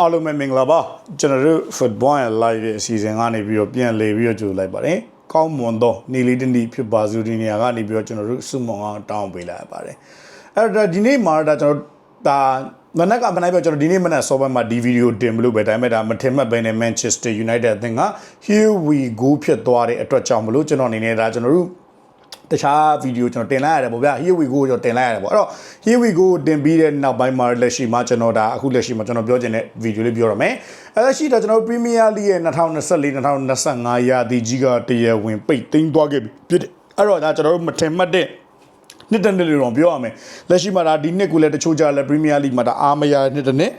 အားလုံးပဲမင်္ဂလာပါကျွန်တော်တို့ football and live ရဲ့အစီအစဉ်ကနေပြီးတော့ပြန်လည်ပြီးတော့ကြိုလိုက်ပါတယ်ကောင်းမွန်သောနေလေးတနည်းဖြစ်ပါစုဒီနေရာကနေပြီးတော့ကျွန်တော်တို့စုမုံအောင်တောင်းပေးလိုက်ရပါတယ်အဲ့တော့ဒီနေ့မှာဒါကျွန်တော်ဒါမနက်ကမနိုင်ပြောကျွန်တော်ဒီနေ့မနက်စောပိုင်းမှာဒီဗီဒီယိုတင်မလို့ပဲဒါပေမဲ့ဒါမထင်မှတ်ပဲနဲ့ Manchester United အသင်းက here we go ဖြစ်သွားတဲ့အတွက်ကြောင့်မလို့ကျွန်တော်အနေနဲ့ဒါကျွန်တော်တို့ တခြားဗီဒီယိုကျွန်တော်တင်လိုက်ရတယ်ပေါ့ဗျာ here we go ကျွန်တော်တင်လိုက်ရတယ်ပေါ့အဲ့တော့ here we go တင်ပြီးတဲ့နောက်ပိုင်းမှာလက်ရှိမှာကျွန်တော်ဒါအခုလက်ရှိမှာကျွန်တော်ပြောချင်တဲ့ဗီဒီယိုလေးပြောရမယ်အဲ့ဒါရှိတာကျွန်တော် Premier League ရဲ့2024 2025ရာသီကြီးကတရားဝင်ပိတ်သိမ်းသွားခဲ့ပြီဖြစ်တယ်အဲ့တော့ဒါကျွန်တော်တို့မထင်မှတ်တဲ့နှစ်တနည်းလို့တော့ပြောရမယ်လက်ရှိမှာဒါဒီနှစ်ကူလည်းတချို့ကြလဲ Premier League မှာဒါအားမရတဲ့နှစ်တနည်း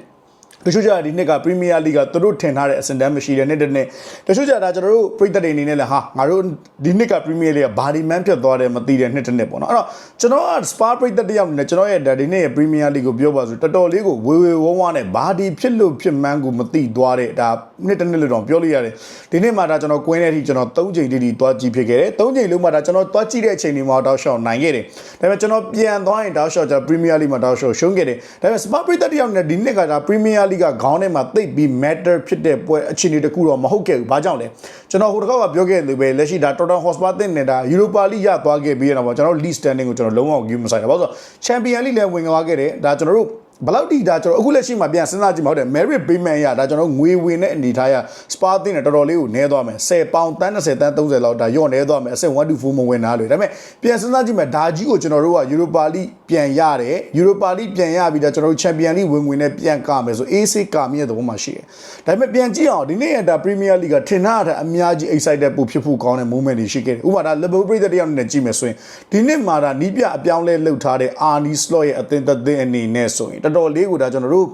တချို့ကြဒီနှစ်ကပရီးမီးယားလိဂ်ကသူတို့ထင်ထားတဲ့အစင်တန်းမရှိတဲ့နှစ်တစ်နှစ်တချို့ကြဒါကျွန်တော်တို့ပြည်သက်တွေအနေနဲ့လည်းဟာငါတို့ဒီနှစ်ကပရီးမီးယားလိဂ်ကဘာဒီမန်ဖြစ်သွားတယ်မသိတဲ့နှစ်တစ်နှစ်ပေါ့နော်အဲ့တော့ကျွန်တော်ကစပါပြည်သက်တယောက်နဲ့ကျွန်တော်ရဲ့ဒီနှစ်ရဲ့ပရီးမီးယားလိဂ်ကိုပြောပါဆိုတော်တော်လေးကိုဝေဝေဝုန်းဝါးနဲ့ဘာဒီဖြစ်လို့ဖြစ်မှန်းကိုမသိသွားတဲ့ဒါနှစ်တစ်နှစ်လို့တော့ပြောလို့ရတယ်ဒီနှစ်မှာဒါကျွန်တော်ကွင်းတဲ့အထိကျွန်တော်၃ချိန်တိတိသွားကြည့်ဖြစ်ခဲ့တယ်၃ချိန်လုံးမှာဒါကျွန်တော်သွားကြည့်တဲ့အချိန်တွေမှာတောက်လျှောက်နိုင်ခဲ့တယ်ဒါပေမဲ့ကျွန်တော်ပြန်သွားရင်တောက်လျှောက်ကျပရီးမီးယားလိဂ်မှာတောက်လျှောက်ရှုံးခဲ့တယ်ဒါပေမဲ့စပါပြည်သက်တယောက်နဲ့ဒီနှစ်ကဒါပရီးမီးယားလိဂ်ကခေါင်းထဲမှာသိပ်ပြီး matter ဖြစ်တဲ့ပွဲအခြေအနေတခုတော့မဟုတ်ခဲ့ဘူး။ဘာကြောင့်လဲ။ကျွန်တော်ဟိုတစ်ခါကပြောခဲ့လို့ပဲလက်ရှိဒါ Tottenham Hotspur တင်နေတာ Europa League ရသွားခဲ့ပြီးတော့ကျွန်တော် league standing ကိုကျွန်တော်လုံးဝ give မဆိုင်တာ။ဘာလို့ဆိုတော့ Champion League လည်းဝင်သွားခဲ့တယ်။ဒါကျွန်တော်တို့ ဘယ်လောက်ထိဒါကျွန်တော်အခုလက်ရှိမှာပြန်စဉ်းစားကြည့်မှာဟုတ်တယ် merit payment ရဒါကျွန်တော်ငွေဝင်တဲ့အနေထားရ spa တင်တယ်တော်တော်လေးကိုနည်းသွားမယ်10ပေါင်တန်း20တန်း30လောက်ဒါညော့နည်းသွားမယ်အဆင့်1 to 4မဝင်တာလို့ဒါပေမဲ့ပြန်စဉ်းစားကြည့်မယ်ဒါကြီးကိုကျွန်တော်တို့က Europa League ပြန်ရတယ် Europa League ပြန်ရပြီးတော့ကျွန်တော်တို့ Champion League ဝင်ဝင်နဲ့ပြန်ကမယ်ဆို AC ကာမီရဲ့သဘောမှရှိတယ်ဒါပေမဲ့ပြန်ကြည့်အောင်ဒီနေ့ရတာ Premier League ကထင်ထားတဲ့အများကြီး excited ပို့ဖြစ်ဖို့ကောင်းတဲ့ moment တွေရှိခဲ့တယ်ဥပမာဒါ Liverpool ပြည်သက်တယောက်နဲ့ကြည့်မယ်ဆိုရင်ဒီနေ့မှာဒါနီးပြအပြောင်းလဲလှုပ်ထားတဲ့ Arnie Slot ရဲ့အသင်းသက်သင်းအနေနဲ့ဆိုရင်တော်တော်လေးကိုဒါကျွန်တော်တို့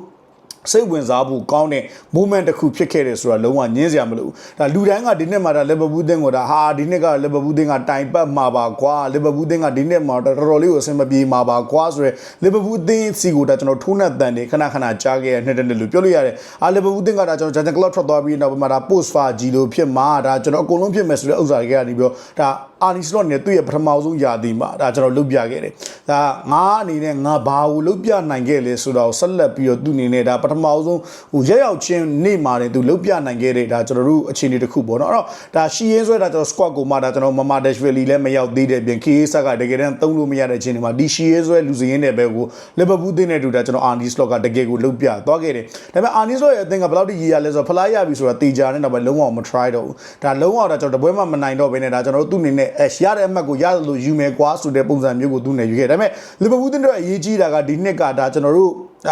စိတ်ဝင်စားဖို့ကောင်းတဲ့ moment တစ်ခုဖြစ်ခဲ့တယ်ဆိုတာလုံးဝညင်းစရာမလိုဘူးဒါလူတိုင်းကဒီနှစ်မှာဒါ Liverpool သင်းကိုဒါဟာဒီနှစ်က Liverpool သင်းကတိုင်ပတ်မှာပါကွာ Liverpool သင်းကဒီနှစ်မှာတော်တော်လေးကိုအဆင်မပြေမှာပါကွာဆိုရယ် Liverpool သင်းစီကိုဒါကျွန်တော်ထိုးနှက်တန်နေခဏခဏကြားခဲ့ရတဲ့နှစ်တည်းလို့ပြောလို့ရတယ်အာ Liverpool သင်းကဒါကျွန်တော် Jurgen Klopp ထွက်သွားပြီးနောက်မှာဒါ post far ကြီးလို့ဖြစ်မှာဒါကျွန်တော်အကုန်လုံးဖြစ်မယ်ဆိုတဲ့ဥစ္စာတွေကနေပြီးတော့ဒါ အာနီစလော့နဲ့သူ့ရဲ့ပထမဆုံးယာတီမှာဒါကျွန်တော်လုပ်ပြခဲ့တယ်။ဒါငါအနေနဲ့ငါဘာကိုလုပ်ပြနိုင်ခဲ့လဲဆိုတော့ဆက်လက်ပြီးတော့သူ့အနေနဲ့ဒါပထမဆုံးဟိုရက်ရောက်ချင်းနေ့မှာနေသူလုပ်ပြနိုင်ခဲ့တဲ့ဒါကျွန်တော်တို့အခြေအနေတစ်ခုပေါ့နော်။အဲ့တော့ဒါရှီယင်းဆွဲဒါကျွန်တော် squad ကိုမှဒါကျွန်တော်မမာဒက်ရှ်ဗီလီလည်းမရောက်သေးတဲ့ပြင် KA ဆက်ကတကယ်တမ်းသုံးလို့မရတဲ့အခြေအနေမှာဒီရှီယင်းဆွဲလူစင်းတဲ့ဘက်ကိုလီဗာပူးတင်းနဲ့တူဒါကျွန်တော်အာနီစလော့ကတကယ်ကိုလုပ်ပြသွားခဲ့တယ်။ဒါပေမဲ့အာနီစလော့ရဲ့အသင်းကဘယ်လောက်ထိရည်ရလဲဆိုတော့ဖလားရပြီဆိုတာတေချာနဲ့တော့ပဲလုံးဝမ try တော့ဘူး။ဒါလုံးဝတော့ကျွန်တော်တပွဲမှမနိုင်တော့ဘဲနဲ့ဒါကျွန်တော်တို့သူ့အနေနဲ့အဲရတဲ့အမှတ်ကိုရလို့ယူမယ်ကွာဆိုတဲ့ပုံစံမျိုးကိုသူနဲ့ယူခဲ့ဒါပေမဲ့လီဗာပူးတင်းတို့အရေးကြီးတာကဒီနှစ်ကဒါကျွန်တော်တို့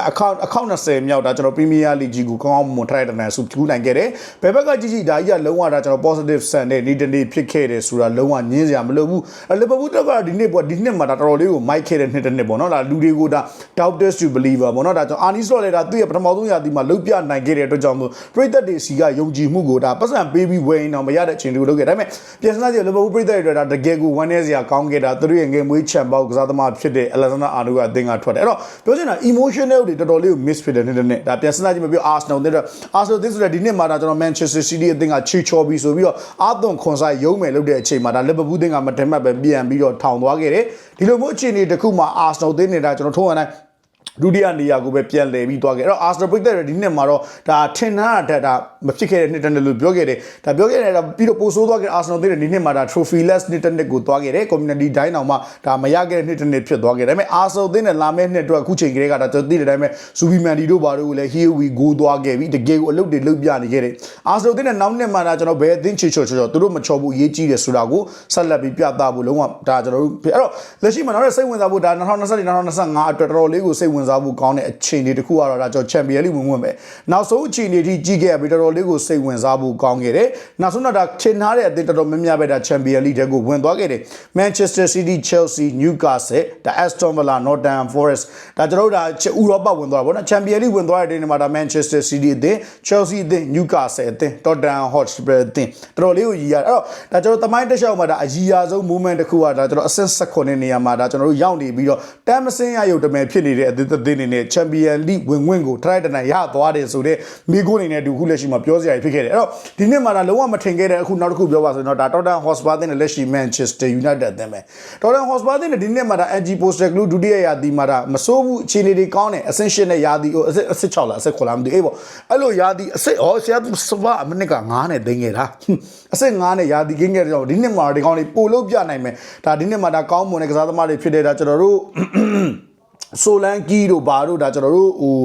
အကောင့်အကောင့်20မြောက်ဒါကျွန်တော်ပရီးမီးယားလိကြီးကိုကောင်းအောင်မွန်ထရိုက်တဲ့နယ်စုထူးနိုင်ခဲ့တယ်။ဘယ်ဘက်ကကြည့်ကြည့်ဒါကြီးကလုံးဝဒါကျွန်တော် positive ဆန်တဲ့နေ့တနေ့ဖြစ်ခဲ့တယ်ဆိုတာလုံးဝညင်းစရာမလိုဘူး။လီဗာပူးတော့ကဒီနှစ်ပေါ့ဒီနှစ်မှာဒါတော်တော်လေးကိုမိုက်ခဲ့တဲ့နှစ်တစ်နှစ်ပေါ့နော်။ဒါလူတွေကိုဒါ doubters to believer ပေါ့နော်။ဒါကျွန်တော်အာနီစလော့လည်းဒါသူ့ရဲ့ပထမဆုံးရာသီမှာလုတ်ပြနိုင်ခဲ့တဲ့အတွက်ကြောင့်မို့ပရိသတ်တွေစီကယုံကြည်မှုကိုဒါပတ်စံပေးပြီးဝယ်ရင်တော့မရတဲ့အချိန်တွေကိုလုပ်ခဲ့ဒါပေမဲ့ပြန်စမ်းကြည့်လီဗာပူးပရိသတ်တွေဒါတကယ်ကိုဝမ်းနည်းစရာကောင်းခဲ့တာသူတို့ရဲ့ငယ်မွေးချန်ပေါက်ကစားသမားဖြစ်တဲ့ Alexander Arnold ကအသင်းကထွက်တယ်။အဲ့တော့ပြောချင်တာ emotional တွေတော်တော်လေးကို miss ဖြစ်တယ်နေ့တစ်နေ့ဒါပြန်စဉ်းစားကြည့်မပြော Arsenal တဲ့တော့ Arsenal သင်းဆိုတဲ့ဒီနှစ်မှာဒါကျွန်တော် Manchester City အသင်းကချီချော်ပြီးဆိုပြီးတော့အာသွန်ခွန်ဆိုင်ရုံးမယ်လုပ်တဲ့အချိန်မှာဒါ Liverpool သင်းကမတင်မှတ်ပဲပြန်ပြီးတော့ထောင်သွားခဲ့တယ်ဒီလိုမျိုးအခြေအနေတစ်ခုမှာ Arsenal သင်းနေတာကျွန်တော်ထုံးရတိုင်း ဒုတိယနေရာကိုပဲပြန်လည်ပြီးသွားခဲ့အဲ့တော့ Arsenal ပိတ်တဲ့ဒီနှစ်မှာတော့ဒါထင်ထားတဲ့ဒါမဖြစ်ခဲ့တဲ့နှစ်တန်းလို့ပြောခဲ့တယ်ဒါပြောခဲ့တယ်ဒါပြီးတော့ပိုဆိုးသွားခဲ့ Arsenal တဲ့ဒီနှစ်မှာဒါ trophyless နှစ်တန်းကိုသွားခဲ့တယ် community တိုင်းအောင်မှဒါမရခဲ့တဲ့နှစ်တန်းဖြစ်သွားခဲ့တယ်ဒါပေမဲ့ Arsenal တဲ့လာမယ့်နှစ်အတွက်အခုချိန်ကလေးကဒါကျွန်တော်သိတဲ့အတိုင်းပဲ Zubimandi တို့ဘာတို့ကိုလည်း here we go သွားခဲ့ပြီတကယ်ကိုအလုပ်တွေလုပ်ပြနေခဲ့တယ် Arsenal တဲ့နောက်နှစ်မှာဒါကျွန်တော်ဘယ်အသင်းချေချော်ချော်ချော်သူတို့မချော်ဘူးအရေးကြီးတယ်ဆိုတာကိုဆက်လက်ပြီးပြသဖို့လုံးဝဒါကျွန်တော်တို့အဲ့တော့လက်ရှိမှာနောက်တဲ့စိတ်ဝင်စားဖို့ဒါ2024 2025အတွက်တော်တော်လေးကိုစိတ်ဝင်စားဖို့ကောင်းတဲ့အခြေအနေတစ်ခုကတော့ဒါကျွန်တော် Champion League ဝင်ဝင်ပဲနောက်ဆုံးအခြေအနေထိကြီးခဲ့ပြီးတော်တော်လေးကိုစိတ်ဝင်စားဖို့ကောင်းခဲ့တယ်နောက်ဆုံးတော့ဒါထင်ထားတဲ့အသင်းတော်တော်များများပဲဒါ Champion League တဲ့ကိုဝင်သွားခဲ့တယ် Manchester City Chelsea Newcastle ဒါ Aston Villa Nottingham Forest ဒါကျွန်တော်တို့ဒါဥရောပဝင်သွားတာပေါ့နော် Champion League ဝင်သွားတဲ့နေရာမှာဒါ Manchester City အသင်း Chelsea အသင်း Newcastle အသင်း Tottenham Hotspur အသင်းတော်တော်လေးကိုရည်ရအဲ့တော့ဒါကျွန်တော်တမိုင်းတစ်လျှောက်မှာဒါအကြီးအဆုံး moment တစ်ခုကဒါကျွန်တော်အဆင့်16နေရာမှာဒါကျွန်တော်တို့ရောက်နေပြီးတော့တမ်းမစင်းရရုပ်တမဲဖြစ်နေတဲ့အသင်းတစ်သက်သေးနေနဲ့ချန်ပီယံလိဝင်ဝင်ကို try တနိုင်ရသွားတယ်ဆိုတော့မိကိုအနေနဲ့ဒီခုလက်ရှိမှာပြောစရာဖြစ်ခဲ့တယ်အဲ့တော့ဒီနှစ်မှာဒါလုံးဝမထင်ခဲ့တဲ့အခုနောက်တစ်ခုပြောပါဆိုရင်တော့ဒါ Tottenham Hotspur တဲ့လက်ရှိ Manchester United တဲ့မယ် Tottenham Hotspur တဲ့ဒီနှစ်မှာဒါ NG Poster Glue ဒုတိယရာသီမှာဒါမစိုးဘူးအခြေအနေတွေကောင်းတယ် Ascension နဲ့ရာသီဟိုအစ်အစ်6လားအစ်9လားမသိဘူးအေးပေါ့အဲ့လိုရာသီအစ်ဟောဆရာသူစပါအမနစ်က9နဲ့သိငယ်တာအစ်9နဲ့ရာသီကင်းခဲ့တဲ့ကြောင့်ဒီနှစ်မှာဒီကောင်းလေးပို့လို့ပြနိုင်မယ်ဒါဒီနှစ်မှာဒါကောင်းမွန်တဲ့ကစားသမားတွေဖြစ်တဲ့ဒါကျွန်တော်တို့ ဆိုလန်ကီတို့ဘာတို့ဒါကျွန်တော်တို့ဟို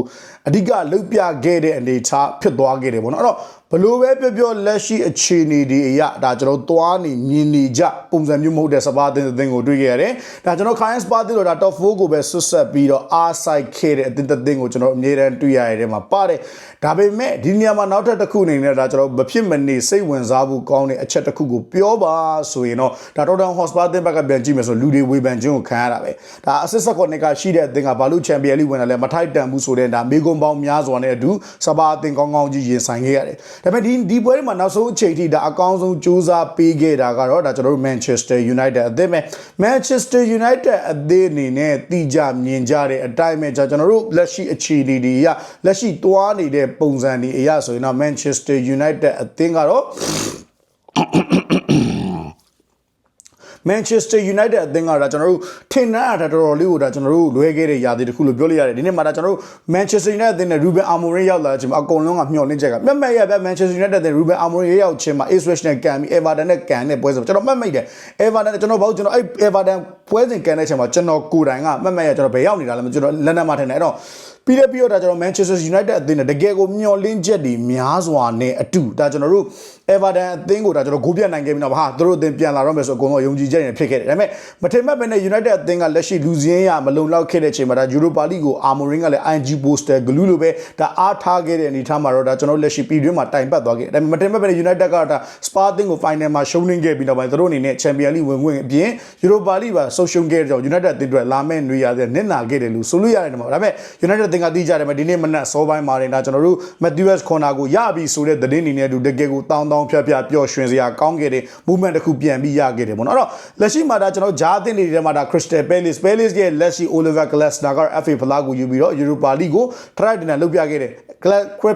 အဓိကလုတ်ပြခဲ့တဲ့အနေအထားဖြစ်သွားခဲ့တယ်ပေါ့နော်အဲ့တော့ဘလို့ပဲပြောပြောလက်ရှိအခြေအနေတွေအရဒါကျွန်တော်သွားနေမြင်နေကြပုံစံမျိုးမဟုတ်တဲ့စပါးအသင်းအသင်းကိုတွေ့ခဲ့ရတယ်ဒါကျွန်တော် Client Spa တိတော့ဒါ top 4ကိုပဲဆွတ်ဆက်ပြီးတော့အားဆိုင်ခဲ့တဲ့အသင်းအသင်းကိုကျွန်တော်အမြဲတမ်းတွေ့ရတဲ့မှာပါတယ်ဒါပေမဲ့ဒီနေရာမှာနောက်ထပ်တစ်ခုအနေနဲ့ဒါကျွန်တော်မဖြစ်မနေစိတ်ဝင်စားဖို့ကောင်းတဲ့အချက်တစ်ခုကိုပြောပါဆိုရင်တော့ဒါ Tottenham Hotspur အသင်းဘက်ကပြန်ကြည့်မယ်ဆိုလူတွေဝေဖန်ခြင်းကိုခံရတာပဲဒါအစစ်ဆက်ကောနှစ်ကရှိတဲ့အသင်းကဘာလို့ချန်ပီယံလိဝင်လာလဲမထိုက်တန်ဘူးဆိုတဲ့ဒါမေကွန်ပေါင်းများစွာနဲ့အတူစပါအသင်းကောင်းကောင်းကြီးရင်ဆိုင်ခဲ့ရတယ်ဒါပေမဲ့ဒီဒီပွဲတွေမှာနောက်ဆုံးအချိန်ထိဒါအကောင်းဆုံးကြိုးစားပေးခဲ့တာကတော့ဒါကျွန်တော်တို့ Manchester United အသင်းပဲ Manchester United အသင်းအနေနဲ့တိကျမြင်ကြတဲ့အတိုင်းပဲကျွန်တော်တို့လက်ရှိအခြေအနေတွေအရလက်ရှိသွားနေတဲ့ပုံစံတွေအရဆိုရင်တော့ Manchester United အသင်းကတော့ Manchester United အသင်းကဒါကျွန်တော်တို့ထင်နှံ့တာတော်တော်လေးကိုဒါကျွန်တော်တို့လွဲခဲ့တဲ့ຢာတွေတခုလို့ပြောလို့ရတယ်ဒီနေ့မှာဒါကျွန်တော်တို့ Manchester United အသင်းနဲ့ Ruben Amorim ရောက်လာတဲ့အချိန်မှာအကုန်လုံးကမျှော်လင့်ချက်ကမှတ်မှတ်ရပြ Manchester United အသင်း Ruben Amorim ရောက်ချင်းမှာ Ipswich နဲ့ကန်ပြီး Everton နဲ့ကန်တဲ့ပွဲဆိုကျွန်တော်မှတ်မိတ်တယ် Everton နဲ့ကျွန်တော်ဘာလို့ကျွန်တော်အဲ့ Everton ပွဲစဉ်ကန်တဲ့အချိန်မှာကျွန်တော်ကိုယ်တိုင်ကမှတ်မှတ်ရကျွန်တော်ဘယ်ရောက်နေတာလဲမကျွန်တော်လန်ဒန်မှာထင်တယ်အဲ့တော့ ပြီးတဲ့ပြီးတော့ဒါကျွန်တော် Manchester United အသင်းနဲ့တကယ်ကိုမျှော်လင့်ချက်တွေများစွာနဲ့အတူဒါကျွန်တော်တို့ Everton အသင်းကိုဒါကျွန်တော်ဂိုးပြတ်နိုင်ခဲ့ပြီးတော့ဟာသူတို့အသင်းပြန်လာတော့မယ်ဆိုအကုန်လုံးယုံကြည်ချက်နဲ့ဖြစ်ခဲ့တယ်ဒါပေမဲ့မထင်မှတ်ပဲနဲ့ United အသင်းကလက်ရှိလူစင်းရမလုံလောက်ခဲ့တဲ့အချိန်မှာဒါ Europa League ကို Amorim ကလည်း ING Poster Glue လိုပဲဒါအားထားခဲ့တဲ့အနေအထားမှာတော့ဒါကျွန်တော်လက်ရှိပြည်တွင်းမှာတိုင်ပတ်သွားခဲ့တယ်ဒါပေမဲ့မထင်မှတ်ပဲနဲ့ United ကဒါ Spa အသင်းကို final မှာရှုံးနေခဲ့ပြီးတော့သူတို့အနေနဲ့ Champions League ဝင်ဝင်အပြင် Europa League ပါဆုံးရှုံးခဲ့တဲ့ကြောင့် United အသင်းတွေလာမဲ့ຫນွေရတဲ့နစ်နာခဲ့တယ်လို့ဆိုလို့ရတယ်ဒီမှာဒါပေမဲ့ United အသင်းကသိကြတယ်မှာဒီနေ့မနက်စောပိုင်းမှာတင်ဒါကျွန်တော်တို့ Matthews Corner ကိုရပြီဆိုတဲ့သတင်းအနေနဲ့အတူတကယ်ကိုတောင်းတောင်းဖြတ်ဖြတ်ပျော်ရွှင်စရာကောင်းခဲ့တဲ့ movement တစ်ခုပြန်ပြီးရခဲ့တယ်ပေါ့နော်အဲ့တော့လက်ရှိမှာဒါကျွန်တော်ဂျားအသင်းတွေထဲမှာဒါ Crystal Palace Palace ရဲ့လက်ရှိ Oliver Glasner က FA ဖလားကိုယူပြီးတော့ Europa League ကို try တင်လုပ်ပြခဲ့တယ်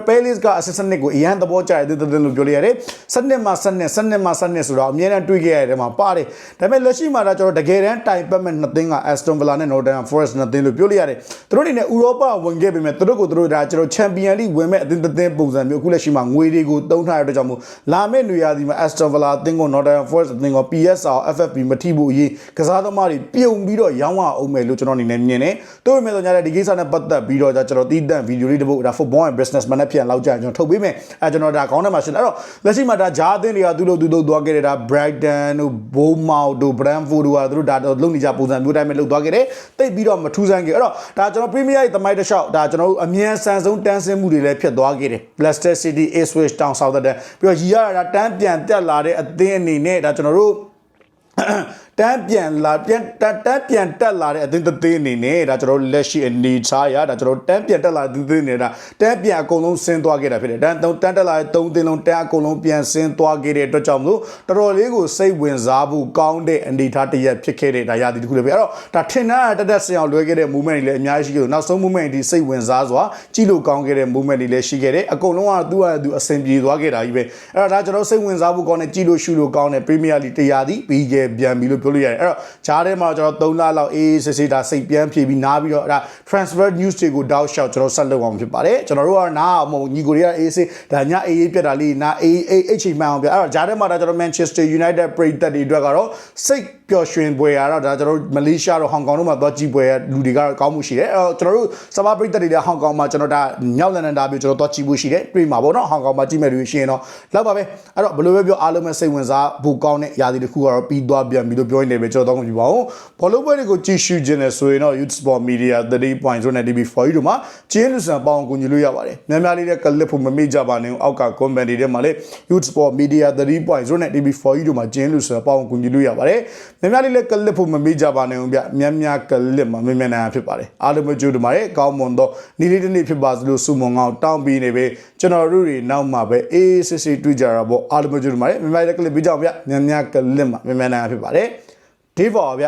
Palace က assistant ကိုအရန်သဘောကျတဲ့တဲ့လို့ပြောလိုက်ရတယ်စနစ်မှာစနစ်စနစ်မှာစနစ်ဆိုတော့အများနဲ့တွေးခဲ့ရတယ်မှာပါတယ်ဒါပေမဲ့လက်ရှိမှာဒါကျွန်တော်တကယ်တမ်းတိုင်ပတ်မဲ့နှစ်သင်းက Aston Villa နဲ့ Nottingham Forest နှစ်သင်းလို့ပြောလိုက်ရတယ်သူတို့အနေနဲ့ဥရောပဝင်ခဲ့ပေမဲ့သူတို့ကိုသူတို့ဒါကျွန်တော် Champion League ဝင်မဲ့အသင်းတစ်သင်းပုံစံမျိုးအခုလက်ရှိမှာငွေတွေကိုတုံးထားရတဲ့ကြောင့်မို့လာမယ့်နေရာဒီမှာ Aston Villa အသင်းကို Nottingham Forest အသင်းကို PSR FFP မထိဖို့အရေးကစားသမားတွေပြုံပြီးတော့ရောင်းရအောင်မယ်လို့ကျွန်တော်အနေနဲ့မြင်တယ်တို့ပေမဲ့ဆိုညာတဲ့ဒီကိစ္စနဲ့ပတ်သက်ပြီးတော့ကျွန်တော်တီးတန့်ဗီဒီယိုလေးတစ်ပုဒ်ဒါ football and business မနဲ့ပြန်လောက်ကြကျွန်တော်ထုတ်ပေးမယ်အဲကျွန်တော်ဒါခေါင်းထဲမှာရှင်းအဲ့တော့လက်ရှိမှာဒါဂျားအသင်းတွေကသူ့လိုသူ့လိုသွားခဲ့တဲ့ဒါ Brighton တို့ Bournemouth တို့ Brentford တို့ကသူတို့ဒါလုံနေကြပုံစံမျိုးတိုင်းပဲလုပ်သွားခဲ့တယ်တိတ်ပြီးတော့မထူးဆန်းခဲ့အဲ့တော့ဒါကျွန်တော် Premier ရဲ့သမိုင်းတစ်လျှောက်ဒါကျွန်တော်တို့အမြန်ဆန်ဆုံးတန်းဆင်းမှုတွေလည်းဖြစ်သွားခဲ့တယ် Leicester City Ipswich Town Southampton ပြီးတော့ရီရတာတန်းပြန်တက်လာတဲ့အသင်းအနေနဲ့ဒါကျွန်တော်တို့ တန်းပြန်လာပြန်တန်းတန်းပြန်တက်လာတဲ့အသင်းသေးအနေနဲ့ဒါကျွန်တော်တို့လက်ရှိအနေချာရဒါကျွန်တော်တို့တန်းပြန်တက်လာတဲ့သင်းနေတာတန်းပြန်အကုန်လုံးဆင်းသွားခဲ့တာဖြစ်တယ်တန်းတန်းတက်လာတဲ့သုံးသင်းလုံးတန်းအကုန်လုံးပြန်ဆင်းသွားခဲ့တဲ့အတွက်ကြောင့်မလို့တော်တော်လေးကိုစိတ်ဝင်စားဖို့ကောင်းတဲ့အနေထားတစ်ရက်ဖြစ်ခဲ့တဲ့ဒါရသည်တခုလည်းပဲအဲ့တော့ဒါထင်တာတက်တက်ဆင်အောင်လွဲခဲ့တဲ့ movement တွေလည်းအများကြီးရှိခဲ့လို့နောက်ဆုံး movement ဒီစိတ်ဝင်စားစွာကြည့်လို့ကောင်းခဲ့တဲ့ movement တွေလည်းရှိခဲ့တယ်အကုန်လုံးကသူ့ဟာသူအဆင်ပြေသွားခဲ့တာကြီးပဲအဲ့တော့ဒါကျွန်တော်စိတ်ဝင်စားဖို့ကောင်းတဲ့ကြည့်လို့ရှုလို့ကောင်းတဲ့ Premier League တရားသည်ပြီးခဲ့ပြန်ပြီလို့ပြောလို့ရတယ်အဲ့တော့ဂျားထဲမှာကျွန်တော်3လလောက်အေးစစ်စစ်ဒါစိတ်ပြန်ဖြည့်ပြီးနားပြီးတော့ဒါ transfer news တွေကိုတောက်လျှောက်ကျွန်တော်ဆက်လုပ်အောင်ဖြစ်ပါတယ်ကျွန်တော်တို့ကနားမဟုတ်ညီကိုတွေကအေးစစ်ဒါညအေးအေးပြတ်တာလေးနားအေးအေးအိတ်ချိန်မှန်အောင်ပြအဲ့တော့ဂျားထဲမှာဒါကျွန်တော် Manchester United ပရိသတ်တွေအတွက်ကတော့စိတ်ပျော်ရွှင်ပွဲရတော့ဒါကျွန်တော်တို့မလေးရှားတို့ဟောင်ကောင်တို့မှာသွားကြည့်ပွဲရလူတွေကတော့ကောင်းမှုရှိတယ်အဲ့တော့ကျွန်တော်တို့စပါပရိသတ်တွေလည်းဟောင်ကောင်မှာကျွန်တော်ဒါမြောက်လန်ဒန်ဒါပြီးကျွန်တော်သွားကြည့်ဖို့ရှိတယ်တွေ့မှာပေါ့နော်ဟောင်ကောင်မှာကြည့်မဲ့လူရှိရင်တော့လောက်ပါပဲအဲ့တော့ဘယ်လိုပဲပြောအားလုံးပဲစိတ်ဝင်စားဖို့ကောင်းတဲ့ຢာဒီတစ်ခုကတော့ပြီးသွားပြန်ပြီလို့ပြောနေတယ်ပဲကျွန်တော်တော့ကြည့်ပါဦးဘောလုံးပွဲတွေကိုကြည့်ရှုခြင်းနဲ့ဆိုရင်တော့ Youth Sport Media 3.0နဲ့ TV4 တို့မှာကျင်းလူစံပေါင်းကူညီလို့ရပါတယ်များများလေးတဲ့ကလစ်ဖို့မမေ့ကြပါနဲ့အောက်က comment တွေထဲမှာလည်း Youth Sport Media 3.0နဲ့ TV4 တို့မှာကျင်းလူစံပေါင်းကူညီလို့ရပါတယ်များများလေးလည်းကလစ်ဖို့မမေ့ကြပါနဲ့ဗျများများကလစ်မှာမြင်မြန်နိုင်ဖြစ်ပါတယ်အားလုံးပဲကြိုးတင်ပါတယ်ကောင်းမွန်သောနေ့လေးတစ်နေ့ဖြစ်ပါစလို့စုမုံငေါတောင်းပြီးနေပဲကျွန်တော်တို့တွေနောက်မှာပဲအေးစစ်စစ်တွေ့ကြတာပေါ့အားလုံးပဲကြိုးတင်ပါတယ်များများလေးကလစ်ပြီးကြအောင်ဗျများများကလစ်မှာမြင်မြန်နိုင်ဖြစ်ပါတယ် ဒီပေါ်ဗျ